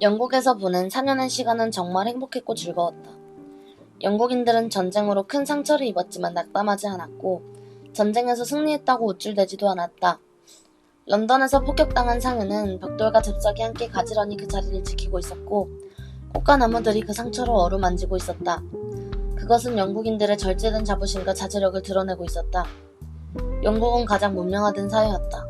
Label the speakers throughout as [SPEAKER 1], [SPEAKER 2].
[SPEAKER 1] 영국에서 보낸 4년의 시간은 정말 행복했고 즐거웠다. 영국인들은 전쟁으로 큰 상처를 입었지만 낙담하지 않았고 전쟁에서 승리했다고 우쭐대지도 않았다. 런던에서 폭격당한 상은은 벽돌과 잽석이 함께 가지런히 그 자리를 지키고 있었고 꽃과 나무들이 그 상처를 어루만지고 있었다. 그것은 영국인들의 절제된 자부심과 자제력을 드러내고 있었다. 영국은 가장 문명화된 사회였다.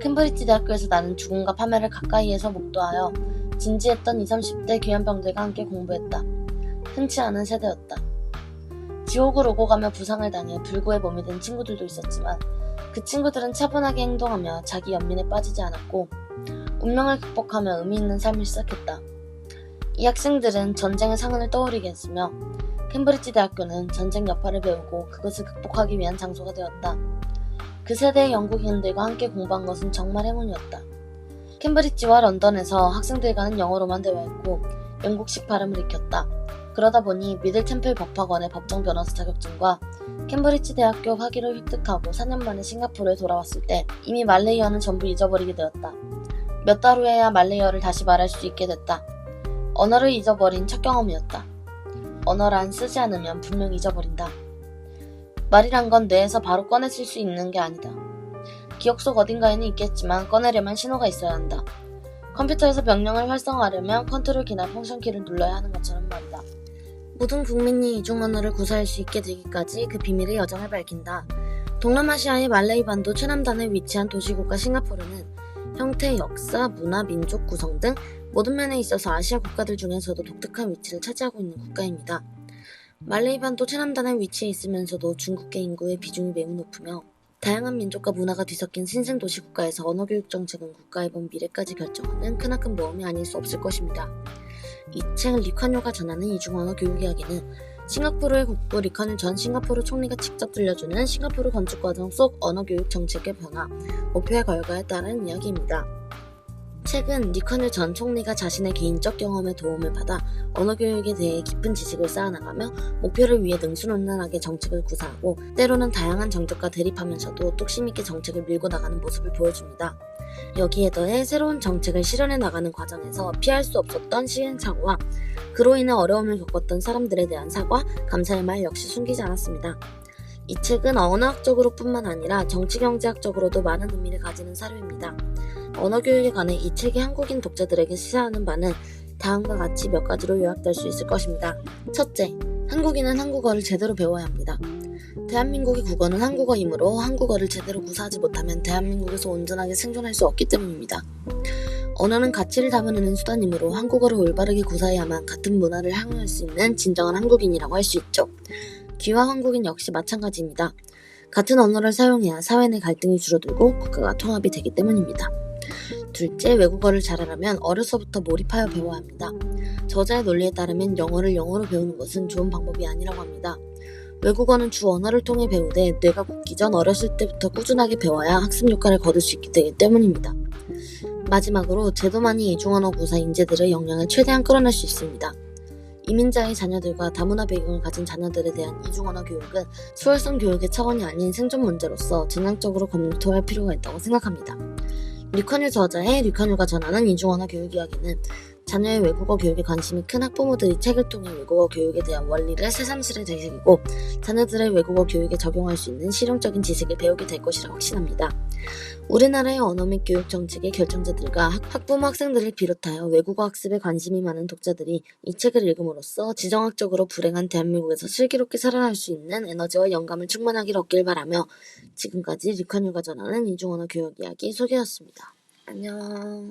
[SPEAKER 1] 캠브리지 대학교에서 나는 죽음과 파멸을 가까이에서 목도하여 진지했던 20, 30대 귀환병들과 함께 공부했다. 흔치 않은 세대였다. 지옥을 오고 가며 부상을 당해 불구의 몸이 된 친구들도 있었지만 그 친구들은 차분하게 행동하며 자기 연민에 빠지지 않았고 운명을 극복하며 의미 있는 삶을 시작했다. 이 학생들은 전쟁의 상흔을 떠오르게 했으며 캠브리지 대학교는 전쟁 여파를 배우고 그것을 극복하기 위한 장소가 되었다. 그 세대의 영국인들과 함께 공부한 것은 정말 행운이었다. 캠브리지와 런던에서 학생들과는 영어로만 대화했고 영국식 발음을 익혔다. 그러다 보니 미들 템플 법학원의 법정 변호사 자격증과 캠브리지 대학교 학위를 획득하고 4년 만에 싱가포르에 돌아왔을 때 이미 말레이어는 전부 잊어버리게 되었다. 몇 달 후에야 말레이어를 다시 말할 수 있게 됐다. 언어를 잊어버린 첫 경험이었다. 언어란 쓰지 않으면 분명 잊어버린다. 말이란 건 뇌에서 바로 꺼내질 수 있는 게 아니다. 기억 속 어딘가에는 있겠지만 꺼내려면 신호가 있어야 한다. 컴퓨터에서 명령을 활성화하려면 컨트롤 키나 펑션 키를 눌러야 하는 것처럼 말이다. 모든 국민이 이중 언어를 구사할 수 있게 되기까지 그 비밀의 여정을 밝힌다. 동남아시아의 말레이 반도 최남단에 위치한 도시국가 싱가포르는 형태, 역사, 문화, 민족 구성 등 모든 면에 있어서 아시아 국가들 중에서도 독특한 위치를 차지하고 있는 국가입니다. 말레이 반도 최남단에 위치해 있으면서도 중국계 인구의 비중이 매우 높으며 다양한 민족과 문화가 뒤섞인 신생 도시 국가에서 언어 교육 정책은 국가의 본 미래까지 결정하는 크나큰 모험이 아닐 수 없을 것입니다. 이 책 리카뇨가 전하는 이중 언어 교육 이야기는 싱가포르의 국부 리카뇨 전 싱가포르 총리가 직접 들려주는 싱가포르 건축 과정 속 언어 교육 정책의 변화, 목표의 결과에 따른 이야기입니다. 책은 리카뇨 전 총리가 자신의 개인적 경험에 도움을 받아 언어 교육에 대해 깊은 지식을 쌓아나가며 목표를 위해 능수능란하게 정책을 구사하고 때로는 다양한 정책과 대립하면서도 뚝심 있게 정책을 밀고 나가는 모습을 보여줍니다. 여기에 더해 새로운 정책을 실현해 나가는 과정에서 피할 수 없었던 시행착오와 그로 인해 어려움을 겪었던 사람들에 대한 사과, 감사의 말 역시 숨기지 않았습니다. 이 책은 언어학적으로 뿐만 아니라 정치경제학적으로도 많은 의미를 가지는 사료입니다. 언어 교육에 관해 이 책이 한국인 독자들에게 시사하는 바는 다음과 같이 몇 가지로 요약될 수 있을 것입니다. 첫째, 한국인은 한국어를 제대로 배워야 합니다. 대한민국의 국어는 한국어이므로 한국어를 제대로 구사하지 못하면 대한민국에서 온전하게 생존할 수 없기 때문입니다. 언어는 가치를 담아내는 수단이므로 한국어를 올바르게 구사해야만 같은 문화를 향유할 수 있는 진정한 한국인이라고 할 수 있죠. 귀화 한국인 역시 마찬가지입니다. 같은 언어를 사용해야 사회 내 갈등이 줄어들고 국가가 통합이 되기 때문입니다. 둘째, 외국어를 잘하려면 어려서부터 몰입하여 배워야 합니다. 저자의 논리에 따르면 영어를 영어로 배우는 것은 좋은 방법이 아니라고 합니다. 외국어는 주 언어를 통해 배우되 뇌가 굳기 전 어렸을 때부터 꾸준하게 배워야 학습 효과를 거둘 수 있게 되기 때문입니다. 마지막으로 제도만이 이중언어 구사 인재들의 역량을 최대한 끌어낼 수 있습니다. 이민자의 자녀들과 다문화 배경을 가진 자녀들에 대한 이중언어 교육은 수월성 교육의 차원이 아닌 생존 문제로서 전향적으로 검토할 필요가 있다고 생각합니다. 류카뉴 저자의 류카뉴가 전하는 이중언어 교육 이야기는 자녀의 외국어 교육에 관심이 큰 학부모들이 책을 통해 외국어 교육에 대한 원리를 새삼스레 되새기고 자녀들의 외국어 교육에 적용할 수 있는 실용적인 지식을 배우게 될 것이라 확신합니다. 우리나라의 언어 및 교육 정책의 결정자들과 학- 학부모 학생들을 비롯하여 외국어 학습에 관심이 많은 독자들이 이 책을 읽음으로써 지정학적으로 불행한 대한민국에서 슬기롭게 살아날 수 있는 에너지와 영감을 충만하게 얻길 바라며 지금까지 리카뉴가 전하는 이중언어 교육 이야기 소개였습니다. 안녕.